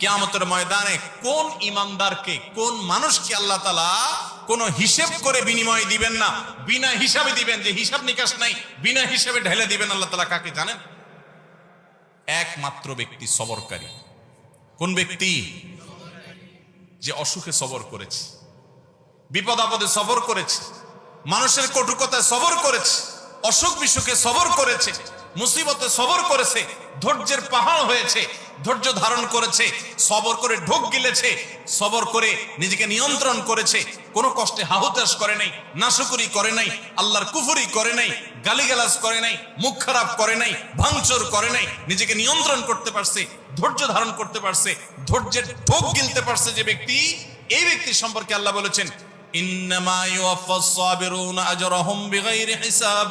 কেয়ামতের ময়দানে কোন ইমানদারকে, কোন মানুষকে আল্লাহ তালা কোন হিসেব করে বিনিময় দিবেন না, বিনা হিসাবে দিবেন যে হিসাব নিকাশ নাই, বিনা হিসাবে ঢেলে দিবেন আল্লাহ তালা কাকে জানেন? একমাত্র ব্যক্তি সবরকারী। কোন ব্যক্তি? যে অসুখে সবর করেছে বিপদ আপদে সবর করেছে, মানুষের কটুকতায় সবর করেছে অসুখ বিসুখে সবর করেছে, মুসিবতে সবর করেছে, ধৈর্যের পাহাড় হয়েছে ধৈর্য ধারণ করেছে, সবর করে ঢোক গিলেছে, সবর করে নিজেকে নিয়ন্ত্রণ করেছে, কোনো কষ্টে হাহুতাস করে নাই, নাশুকুরি করে নাই, আল্লাহর কুফুরি করে নাই, গালিগালাজ করে নাই, মুখ খারাপ করে নাই, ভাঙচুর করে নাই, নিজেকে নিয়ন্ত্রণ করতে পারছে, ধৈর্য ধারণ করতে পারছে, ধৈর্যের ঢোক গিলতে পারছে যে ব্যক্তি, এই ব্যক্তি সম্পর্কে আল্লাহ বলেছেন, ইন্নামা ইউয়াফাস সাবিরুনা আজরাহুম বিগাইরি হিসাব।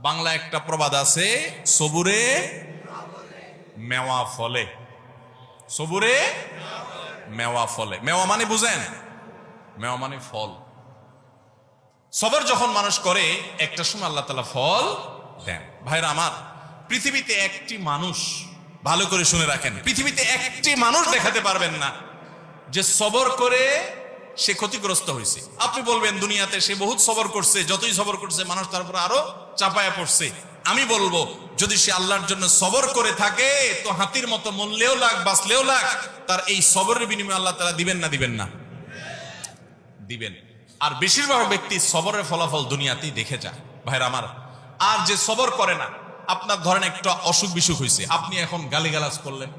বাংলা একটা প্রবাদ আছে, সবুরে মেওয়া ফলে। সবুরে মেওয়া ফলে। মেওয়া মানে বুঝেন? মেওয়া মানে ফল। সবর যখন মানুষ করে, একটা সময় আল্লাহ তালা ফল দেন। ভাইরা আমার, পৃথিবীতে একটি মানুষ, ভালো করে শুনে রাখেন, পৃথিবীতে একটি মানুষ দেখাতে পারবেন না যে সবর করে সে ক্ষতিগ্রস্ত হয়েছে। আপনি বলবেন, দুনিয়াতে সে বহুত সবর করছে, যতই সবর করছে, মানুষ তার উপর আরও চাপায়া পড়ছে। আমি বলব, যদি সে আল্লাহর জন্য সবর করে থাকে, তো হাতির মতো মরলেও লাগ, বাঁচলেও লাগ, তার এই সবরের বিনিময়ে আল্লাহ তারা দিবেন না দিবেন না। দিবেন। আর বেশিরভাগ ব্যক্তি সবরের ফলাফল দুনিয়াতেই দেখে যায়। ভাইরা আমার, আর যে সবর করে না, আপনার ধরেন একটা অসুখ বিসুখ হয়েছে আপনি এখন গালিগালাজ করলেন।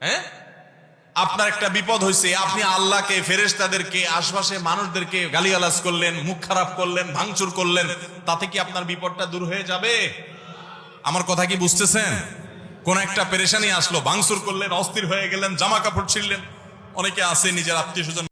হ্যাঁ? আপনার একটা বিপদ হয়েছে আপনি আল্লাহকে ফেরেস্তাদেরকে আশপাশে মানুষদেরকে গালিগালাজ করলেন, মুখ খারাপ করলেন, ভাঙচুর করলেন, তাতে কি আপনার বিপদটা দূর হয়ে যাবে? আমার কথা কি বুঝতেছেন? কোন একটা পেরেশানি আসলো, ভাঙচুর করলেন, অস্থির হয়ে গেলেন জামা কাপড় ছিঁড়লেন, অনেকে আছে নিজের আত্মীয় স্বজন